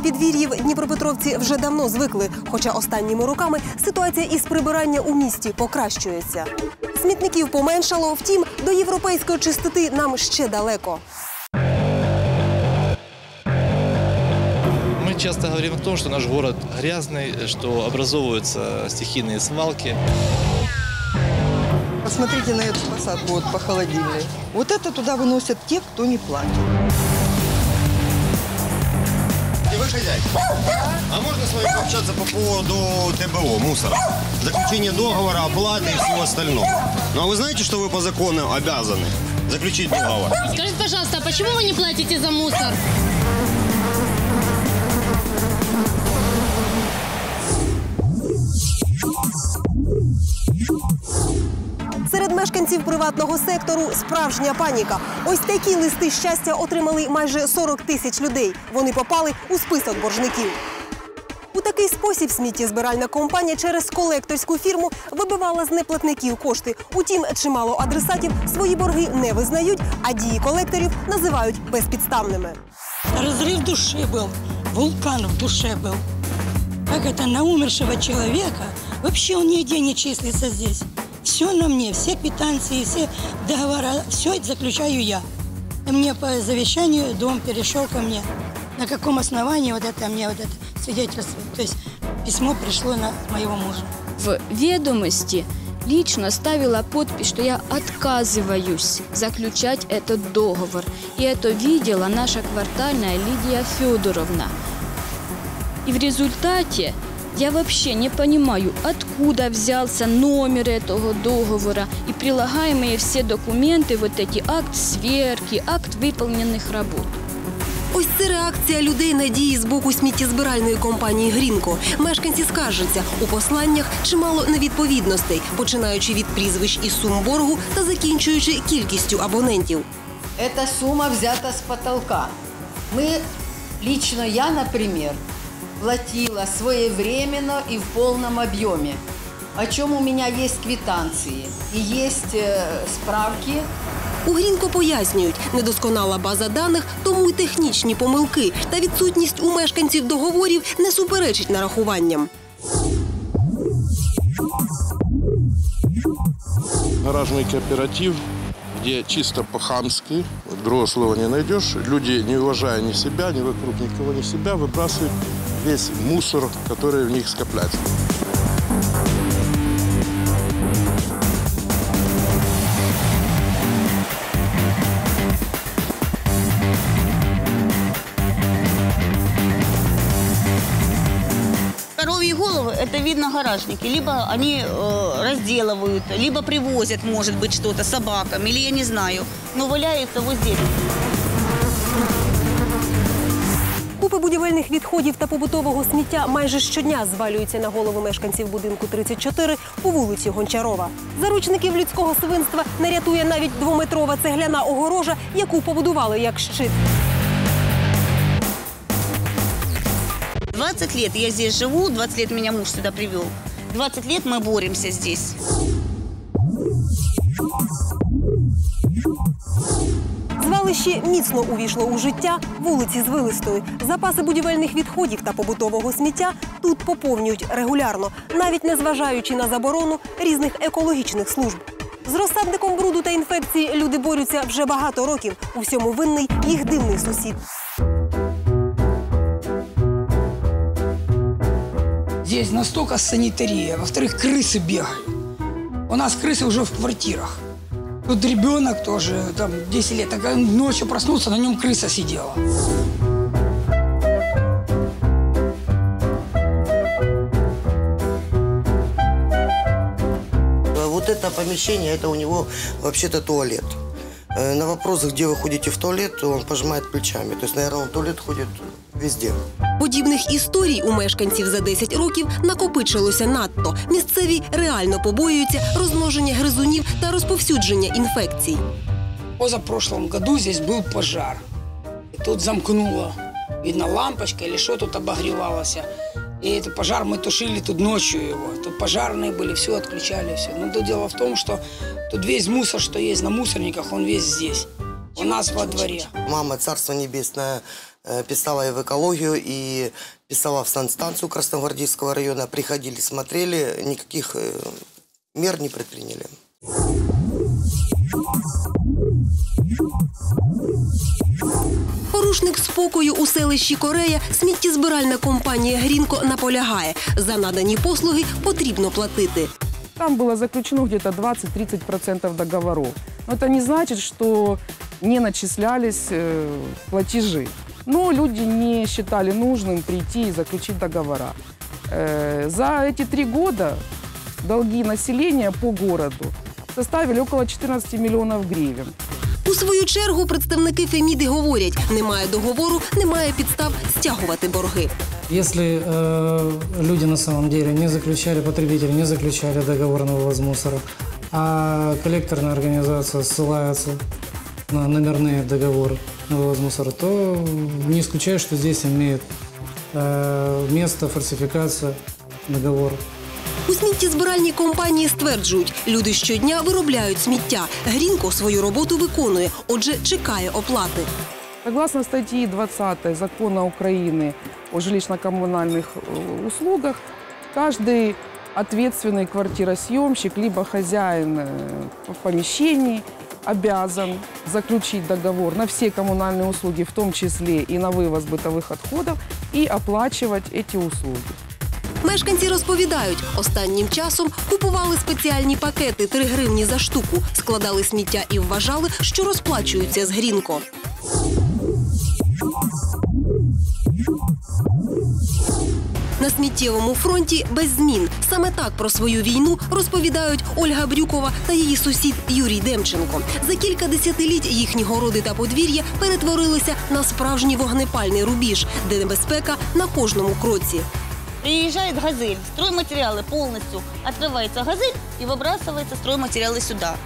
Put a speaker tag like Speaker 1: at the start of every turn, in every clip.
Speaker 1: забруднених вулиць та підвір'їв дніпропетровці вже давно звикли. Хоча останніми роками ситуація із прибирання у місті покращується. Смітників поменшало, втім, до європейської чистоти нам ще далеко.
Speaker 2: Мы часто говорим о том, что наш город грязный, что образовываются стихийные свалки.
Speaker 3: Посмотрите на эту посадку вот по холодильной. Вот это туда выносят те, кто не платит.
Speaker 4: И вы хозяйка. А можно с вами пообщаться по поводу ТБО, мусора? Заключение договора, оплаты и всего остального. Ну а вы знаете, что вы по закону обязаны заключить договор?
Speaker 5: Скажите, пожалуйста, а почему вы не платите за мусор?
Speaker 1: мешканців приватного сектору справжня паніка. Ось такі листи щастя отримали майже 40 тисяч людей. Вони попали у список боржників. У такий спосіб сміттєзбиральна компанія через колекторську фірму вибивала з неплатників кошти. Утім, чимало адресатів свої борги не визнають, а дії колекторів називають безпідставними.
Speaker 6: Разрыв души был, вулкан в душе был. Как это на умершего человека? Вообще он нигде не числится здесь. Все на мне, все квитанции, все договора, все заключаю я. Мне по завещанию дом перешел ко мне. На каком основании вот это мне вот это свидетельство? То есть письмо пришло на моего мужа.
Speaker 7: в ведомости лично ставила подпись, что я отказываюсь заключать этот договор. И это видела наша квартальная Лидия Федоровна. И в результате я вообще не понимаю, откуда взялся номер этого договора и прилагаемые все документы, вот эти акт сверки, акт выполненных работ.
Speaker 1: Ось це реакція людей на дії з боку сміттєзбиральної компанії Грінко. Мешканці скаржаться у посланнях чимало невідповідностей, починаючи від прізвищ і сум боргу та закінчуючи кількістю абонентів.
Speaker 8: Эта сумма взята с потолка. Мы, лично я, например, платила своевременно и в полном объеме. О чем у меня есть квитанции и есть э, справки
Speaker 1: У Грінко пояснюють, недосконала база даних, тому й технічні помилки та відсутність у мешканців договорів не суперечить нарахуванням.
Speaker 9: гаражный кооператив, где чисто по-хамски, другого слова не найдешь. Люди, не уважая ни себя, ни вокруг никого, ни себя, выбрасывают весь мусор, который в них скопляется.
Speaker 10: Коровьи головы, это видно гаражники. Либо они э, разделывают, либо привозят, может быть, что-то собакам, или я не знаю. Но валяются вот здесь.
Speaker 1: Купи будівельних відходів та побутового сміття майже щодня звалюються на голови мешканців будинку 34 по вулиці Гончарова. Заручників людського свинства не рятує навіть двометрова цегляна огорожа, яку побудували як щит.
Speaker 10: 20 лет я здесь живу, 20 лет меня муж сюда привел. 20 лет мы боремся здесь.
Speaker 1: Звалище міцно увійшло у життя вулиці Звилистої. Запаси будівельних відходів та побутового сміття тут поповнюють регулярно, навіть незважаючи на заборону різних екологічних служб. З розсадником бруду та інфекції люди борються вже багато років. У всьому винний їх дивний сусід.
Speaker 6: Здесь настолько санитария, во-вторых, крысы бегают. У нас крысы уже в квартирах. Тут ребенок тоже, там, 10 лет, так он ночью проснулся, на нем крыса сидела.
Speaker 11: А Вот это помещение, это у него вообще-то туалет. Э, На вопрос, где вы ходите в туалет, он пожимает плечами. То есть, наверное, он в туалет ходит везде.
Speaker 1: Подібних історій у мешканців за 10 років накопичилося надто. Місцеві реально побоюються розмноження гризунів та розповсюдження інфекцій.
Speaker 6: В позапрошлом году здесь был пожар. И тут замкнуло. Видно, лампочка или что тут обогревалось. И этот пожар мы тушили тут ночью его. Тут пожарные были, все отключали, все. Но тут дело в том, что тут весь мусор, что есть на мусорниках, он весь здесь. у нас во дворе.
Speaker 11: Мама, царство небесное, э, писала и в экологию, и писала в санстанцию Красногвардейского района. Приходили, смотрели, никаких э, мер не предприняли.
Speaker 1: Порушник спокою у селищі Корея сміттєзбиральна компанія Грінко наполягає. За надані послуги потрібно платити.
Speaker 12: Там было заключено где-то 20-30% договоров. Но это не значит, что не начислялись э, платежи. Но люди не считали нужным прийти и заключить договора. Э, за эти три года долги населения по городу составили около 14 миллионов гривен.
Speaker 1: У свою чергу представники Феміди говорять: немає договору, немає підстав стягувати борги.
Speaker 13: Если э, люди на самом деле не заключали, потребители не заключали договор на вывоз мусора, а коллекторная организация ссылается на номерные договоры на вывоз мусора, то не исключаю, что здесь имеет э, место фальсификация договора.
Speaker 1: У сміттєзбиральній компанії стверджують, люди щодня виробляють сміття. Грінко свою роботу виконує, отже, чекає оплати.
Speaker 12: Согласно статьи 20 Закона Украины о жилищно-коммунальных э, услугах, каждый ответственный квартиросъемщик либо хозяин э, в помещении обязан заключить договор на все коммунальные услуги, в том числе и на вывоз бытовых отходов, и оплачивать эти услуги.
Speaker 1: Мешканці розповідають, останнім часом купували спеціальні пакети 3 гривні за штуку, складали сміття і вважали, що розплачуються з Грінко. На сміттєвому фронті без змін. Саме так про свою війну розповідають Ольга Брюкова та її сусід Юрій Демченко. За кілька десятиліть їхні городи та подвір'я перетворилися на справжній вогнепальний рубіж, де небезпека на кожному кроці.
Speaker 10: Приезжает газель, стройматериалы полностью. Открывается газель и выбрасываются стройматериалы сюда.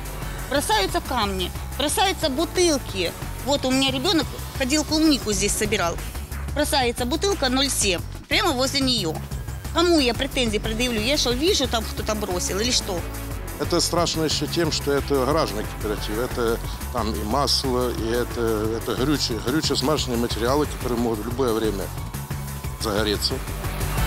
Speaker 10: Бросаются камни, бросаются бутылки. Вот у меня ребенок ходил клубнику здесь собирал. Бросается бутылка 0,7 прямо возле нее. Кому я претензии предъявлю? Я что, вижу, там кто-то бросил или что?
Speaker 9: Это страшно еще тем, что это гаражный кооператив. Это там и масло, и это, это горючие, горюче-смазочные материалы, которые могут в любое время загореться.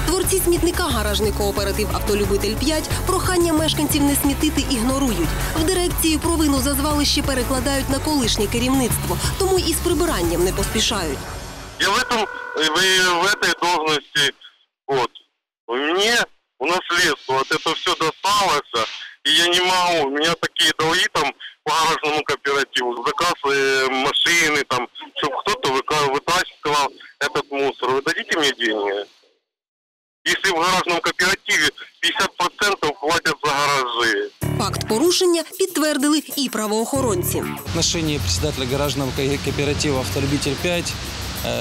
Speaker 1: Творці смітника гаражний кооператив Автолюбитель 5 прохання мешканців не смітити ігнорують. В дирекції провину за звалище перекладають на колишнє керівництво, тому і з прибиранням не поспішають.
Speaker 14: Я в этом, в, в этой должности, вот, мне в наследство вот это все досталось, и я не могу, у меня такие долги там по гаражному кооперативу, заказ э, машины там, чтобы кто-то выка- вытаскивал этот мусор, вы дадите мне деньги? Если в гаражном кооперативе 50% платят за гаражи.
Speaker 1: Факт порушення підтвердили і правоохоронці.
Speaker 15: В отношении председателя гаражного ко- кооператива «Автолюбитель 5» э,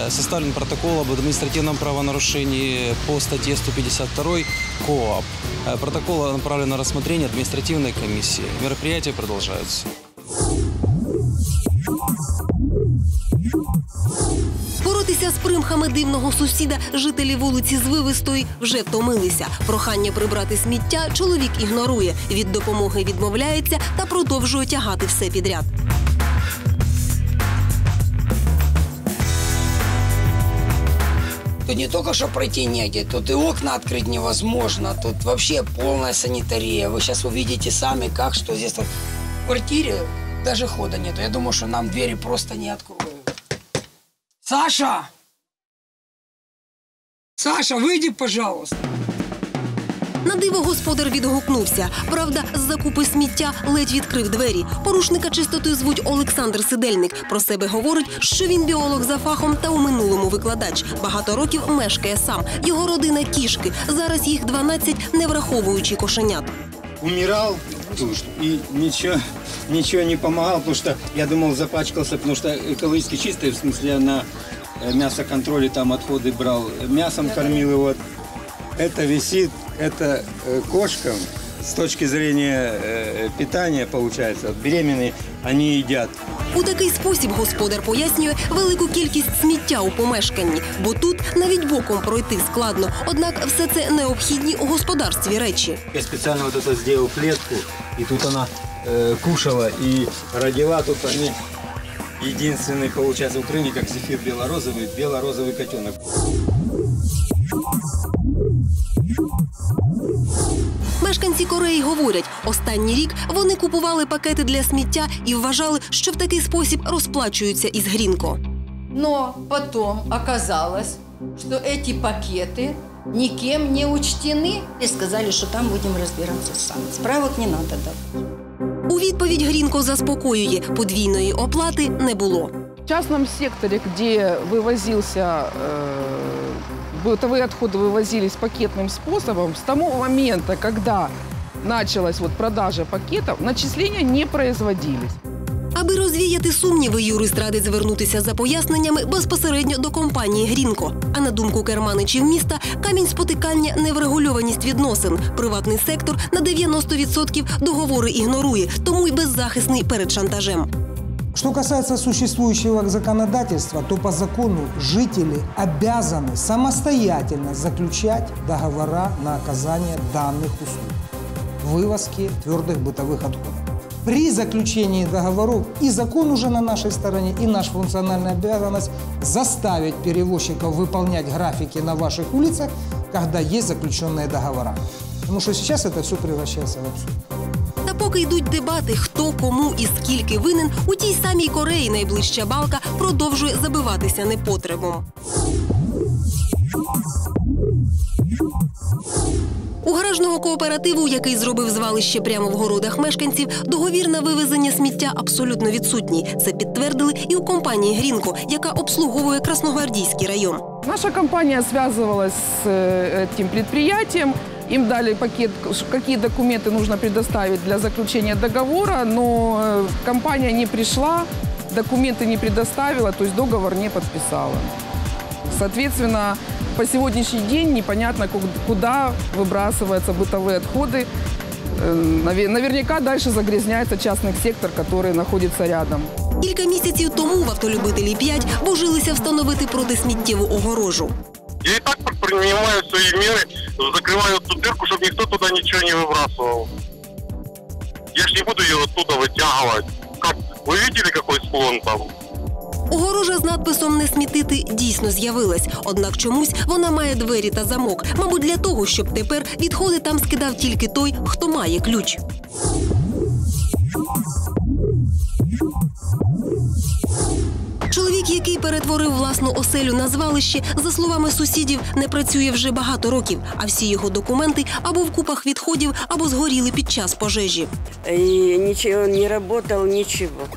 Speaker 15: составлен протокол об административном правонарушении по статье 152 КОАП. Э, Протокол направлен на рассмотрение административной комиссии. Мероприятия продолжаются.
Speaker 1: Боротися з примхами дивного сусіда жителі вулиці Звивистої вже втомилися. Прохання прибрати сміття чоловік ігнорує. Від допомоги відмовляється та продовжує тягати все підряд.
Speaker 6: Тут не только что пройти негде, тут и окна открыть невозможно, тут вообще полная санитария. Вы сейчас увидите сами, как что здесь в квартире даже хода нету. Я думаю, что нам двери просто не откроют. Саша! Саша, выйди, пожалуйста.
Speaker 1: На диво господар відгукнувся. Правда, з закупи сміття ледь відкрив двері. Порушника чистоти звуть Олександр Сидельник. Про себе говорить, що він біолог за фахом та у минулому викладач. Багато років мешкає сам. Його родина кішки. Зараз їх 12, не враховуючи кошенят.
Speaker 16: умирал тут, и ничего, ничего не помогал, потому что я думал запачкался, потому что экологически чистый, в смысле я на э, мясоконтроле там отходы брал, мясом кормил его. Это висит, это э, кошкам с точки зрения э, питания получается, вот беременные, они едят.
Speaker 1: У такий спосіб господар пояснює велику кількість сміття у помешканні, бо тут навіть боком пройти складно. Однак все це необхідні у господарстві речі.
Speaker 16: Я специально вот это сделал клетку, и тут она э, кушала и родила, тут они единственный, получается, в Украине, как зефир белорозовый, белорозовый котенок.
Speaker 1: Мешканці Кореї говорять, останній рік вони купували пакети для сміття і вважали, що в такий спосіб розплачуються із Грінко.
Speaker 8: Но потом оказалось, что эти пакеты никем не учтены.
Speaker 6: И сказали, что там будем разбираться сами. Справок не надо давать.
Speaker 1: У відповідь Грінко заспокоює, подвійної оплати не було.
Speaker 12: В частном секторе, где вывозился, э, бытовые отходы вывозились пакетным способом, с того момента, когда началась вот продажа пакетов, начисления не производились.
Speaker 1: Аби розвіяти сумніви, юрист радить звернутися за поясненнями безпосередньо до компанії Грінко. А на думку керманичів міста, камінь спотикання неврегульованість відносин. Приватний сектор на 90% договори ігнорує, тому й беззахисний перед шантажем.
Speaker 17: Что касается существующего законодательства, то по закону жители обязаны самостоятельно заключать договора на оказание данных услуг вывозки твердых бытовых отходов. При заключении договоров и закон уже на нашей стороне, и наша функциональная обязанность заставить перевозчиков выполнять графики на ваших улицах, когда есть заключенные договора. Потому что сейчас это все превращается в абсурд.
Speaker 1: Та поки йдуть дебати, хто кому і скільки винен, у тій самій Кореї найближча балка продовжує забиватися непотребом. У гаражного кооперативу, який зробив звалище прямо в городах мешканців, договір на вивезення сміття абсолютно відсутній. Це підтвердили і у компанії Грінко, яка обслуговує Красногвардійський район.
Speaker 12: Наша компания связывалась с э, этим предприятием. Им дали пакет, ш- какие документы нужно предоставить для заключения договора, но э, компания не пришла, документы не предоставила, то есть договор не подписала. Соответственно, по сегодняшний день непонятно, ку- куда выбрасываются бытовые отходы. Э, наве- Наверняка дальше загрязняется частный сектор, который находится рядом.
Speaker 1: Кілька місяців тому в автолюбителі 5 божилися встановити протисміттєву огорожу.
Speaker 14: Я и так принимаю свои меры, закрываю эту дырку, чтобы никто туда ничего не выбрасывал. Я ж не буду ее оттуда вытягивать. Как? Вы видели, какой склон там?
Speaker 1: Огорожа з надписом Не смітити дійсно з'явилась. Однак чомусь вона має двері та замок. Мабуть, для того, щоб тепер відходи там скидав тільки той, хто має ключ. Чоловік, який перетворив власну оселю на звалище, за словами сусідів, не працює вже багато років, а всі його документи або в купах відходів, або згоріли під час пожежі.
Speaker 18: И ничего, не работал, ничего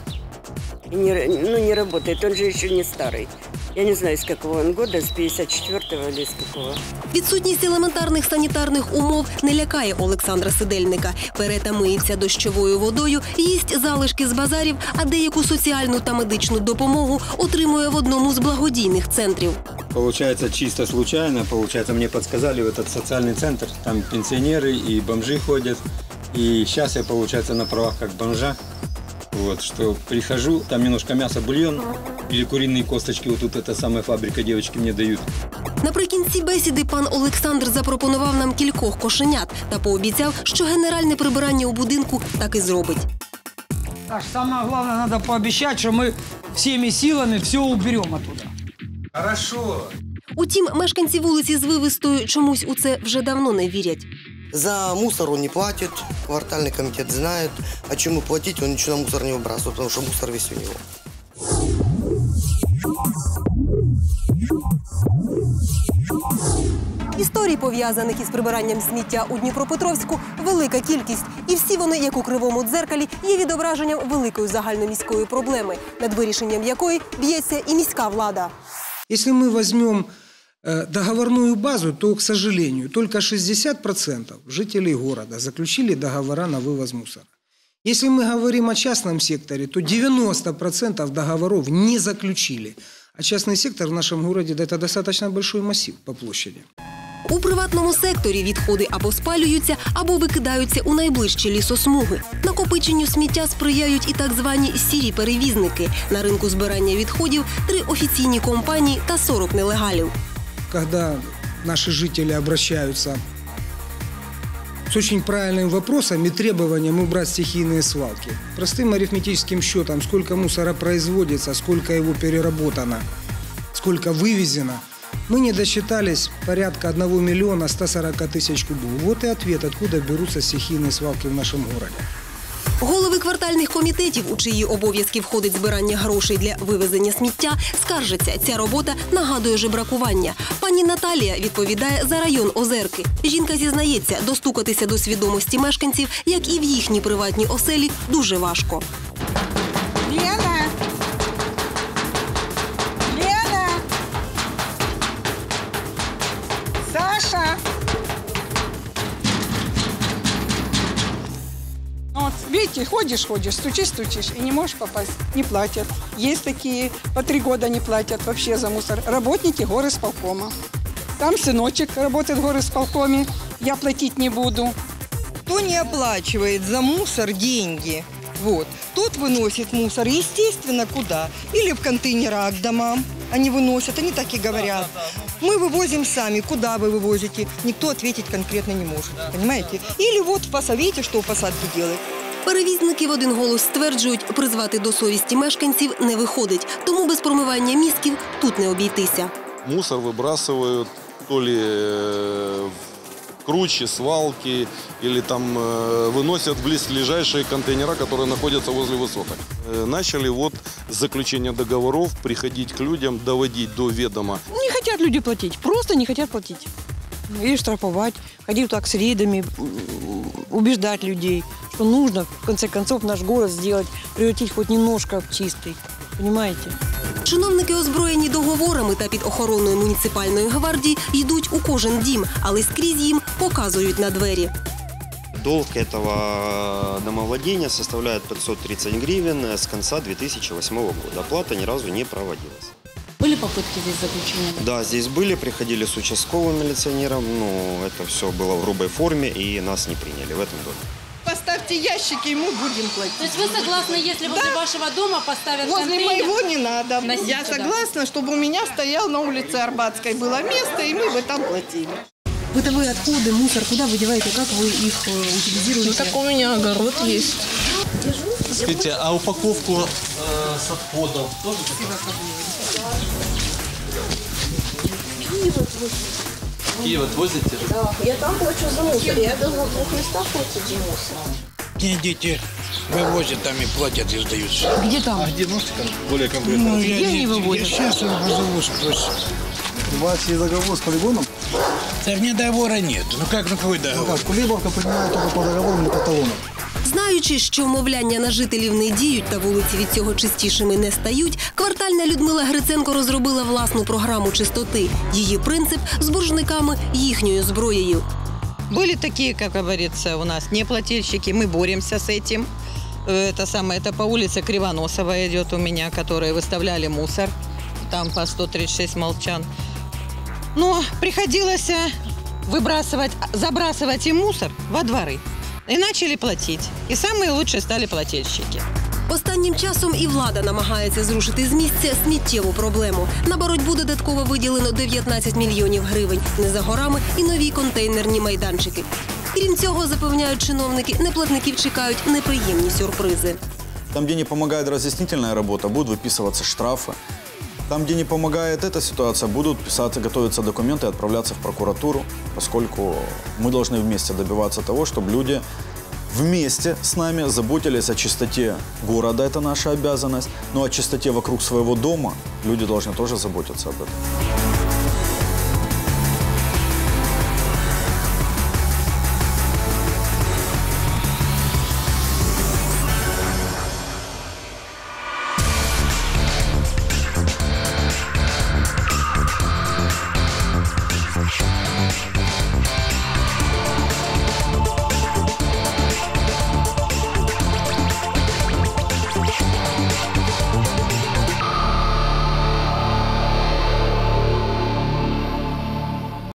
Speaker 18: И не, ну, не работает, он же еще не старый. Я не знаю, с какого он года, с 54-го или с какого.
Speaker 1: Відсутність елементарних санітарних умов не лякає Олександра Сидельника. Пере та миється дощовою водою, їсть залишки з базарів, а деяку соціальну та медичну допомогу отримує в одному з благодійних центрів.
Speaker 16: Получается, чисто случайно, получается, мне подсказали в этот социальный центр, там пенсионеры и бомжи ходят. И сейчас я, получается, на правах как бомжа. Вот, что прихожу, там немножко мяса, бульон или куриные косточки, вот тут эта самая фабрика девочки мне дают.
Speaker 1: Наприкінці бесіди пан Олександр запропонував нам кількох кошенят та пообіцяв, що генеральне прибирання у будинку так і зробить.
Speaker 19: Так, самое главное, надо пообещать, что мы всеми силами все уберем оттуда.
Speaker 17: Хорошо.
Speaker 1: Утім, мешканці вулиці з вивистою чомусь у це вже давно не вірять.
Speaker 11: За мусор он не платит, квартальный комитет знает. А чему платить, он ничего на мусор не выбрасывает, потому что мусор весь у него.
Speaker 1: Історій, пов'язаних із прибиранням сміття у Дніпропетровську, велика кількість, і всі вони, як у кривому дзеркалі, є відображенням великої загальноміської проблеми, над вирішенням якої б'ється і міська влада.
Speaker 17: Если мы возьмем э, договорную базу, то, к сожалению, только 60% жителей города заключили договора на вывоз мусора. Если мы говорим о частном секторе, то 90% договоров не заключили. А частный сектор в нашем городе – это достаточно большой массив по площади.
Speaker 1: У приватному секторі відходи або спалюються, або викидаються у найближчі лісосмуги. Накопиченню сміття сприяють і так звані сірі перевізники. На ринку збирання відходів три офіційні компанії та 40 нелегалів.
Speaker 17: Когда наши жители обращаются с очень правильным вопросом и требованием убрать стихийные свалки. Простым арифметическим счетом, сколько мусора производится, сколько его переработано, сколько вывезено, мы не досчитались порядка 1 миллиона 140 тысяч кубов. Вот и ответ, откуда берутся стихийные свалки в нашем городе.
Speaker 1: Голови квартальних комітетів, у чиї обов'язки входить збирання грошей для вивезення сміття, скаржаться. Ця робота нагадує жебракування. Пані Наталія відповідає за район Озерки. Жінка зізнається, достукатися до свідомості мешканців, як і в їхній приватній оселі, дуже важко.
Speaker 20: Ходишь, ходишь, стучишь, стучишь, и не можешь попасть. Не платят. Есть такие, по три года не платят вообще за мусор. Работники горы сполкома. Там сыночек работает в горы сполкоме. Я платить не буду.
Speaker 3: Кто не оплачивает за мусор деньги, вот, тот выносит мусор, естественно, куда? Или в контейнерах к домам они выносят, они так и говорят. Мы вывозим сами, куда вы вывозите? Никто ответить конкретно не может, понимаете? Или вот в посовете, что в посадке делать.
Speaker 1: Перевізники в один голос стверджують, призвати до совісті мешканців не виходить, тому без промивання мізків тут не обійтися.
Speaker 9: Мусор выбрасывают то ли э, в круче, свалки, или там э, выносят в близлежащие контейнера, которые находятся возле высоток. Э, Начали вот с заключения договоров приходить к людям, доводить до ведома
Speaker 21: Не хотят люди платить, просто не хотят платить. Или штрафовать, ходить так с рейдами, м, убеждать людей, что нужно, в конце концов, наш город сделать, превратить хоть немножко в чистый. Понимаете?
Speaker 1: Чиновники, озброєні договорами та під охороною муніципальної гвардії, йдуть у кожен дім, але скрізь їм показують на двері.
Speaker 4: Долг этого домовладения составляет 530 гривен с конца 2008 года. Оплата ни разу не проводилась.
Speaker 5: Были попытки здесь заключения?
Speaker 4: Да, здесь были, приходили с участковым милиционером, но это все было в грубой форме и нас не приняли в этом доме.
Speaker 20: Поставьте ящики, мы будем платить.
Speaker 5: То есть вы согласны, если возле вашего дома поставят
Speaker 20: Возле
Speaker 5: контейнер?
Speaker 20: моего не надо.
Speaker 5: Носить
Speaker 20: Я
Speaker 5: сюда?
Speaker 20: согласна, чтобы у меня стоял на улице Арбатской было место, и мы бы там платили.
Speaker 1: Бытовые отходы, мусор, куда вы деваете, как вы их утилизируете?
Speaker 20: Ну, так у меня огород есть.
Speaker 2: Скажите, а упаковку э, с отходов тоже? Киев отвозите?
Speaker 22: Да, я там плачу за мусор. Я должна в двух местах платить за мусор.
Speaker 23: Не, дети вывозят там и платят и сдают.
Speaker 22: Где там?
Speaker 2: А где можете более конкретно?
Speaker 23: Ну,
Speaker 22: Где
Speaker 23: я,
Speaker 22: они
Speaker 23: не-
Speaker 22: вывозят?
Speaker 23: Я сейчас вызову спросить.
Speaker 24: У вас есть договор с полигоном?
Speaker 23: Да мне договора нет. Ну как, ну какой договор?
Speaker 24: Как, Кулибовка принимает только по договору или по талону.
Speaker 1: Знаючи, що вмовляння на жителів не діють та вулиці від цього чистішими не стають, квартальна Людмила Гриценко розробила власну програму чистоти. Її принцип з боржниками їхньою зброєю.
Speaker 3: Были такие, как говорится, у нас неплательщики, мы боремся с этим. Э, Это самое, это по улице Кривоносова идет у меня, которые выставляли мусор, там по 136 молчан. Но приходилось э, выбрасывать, забрасывать и мусор во дворы. И начали платить. И самые лучшие стали плательщики.
Speaker 1: Останнім часом і влада намагається зрушити з місця сміттєву проблему. На боротьбу додатково виділено 19 мільйонів гривень. Не за горами і нові контейнерні майданчики. Крім цього, запевняють чиновники, неплатників чекають неприємні сюрпризи.
Speaker 25: Там, где не помогает разъяснительная работа, будут выписываться штрафы. Там, где не помогает эта ситуация, будут писаться, готовиться документы и отправляться в прокуратуру, поскольку мы должны вместе добиваться того, чтобы люди вместе с нами заботились о чистоте города, это наша обязанность, но о чистоте вокруг своего дома люди должны тоже заботиться об этом.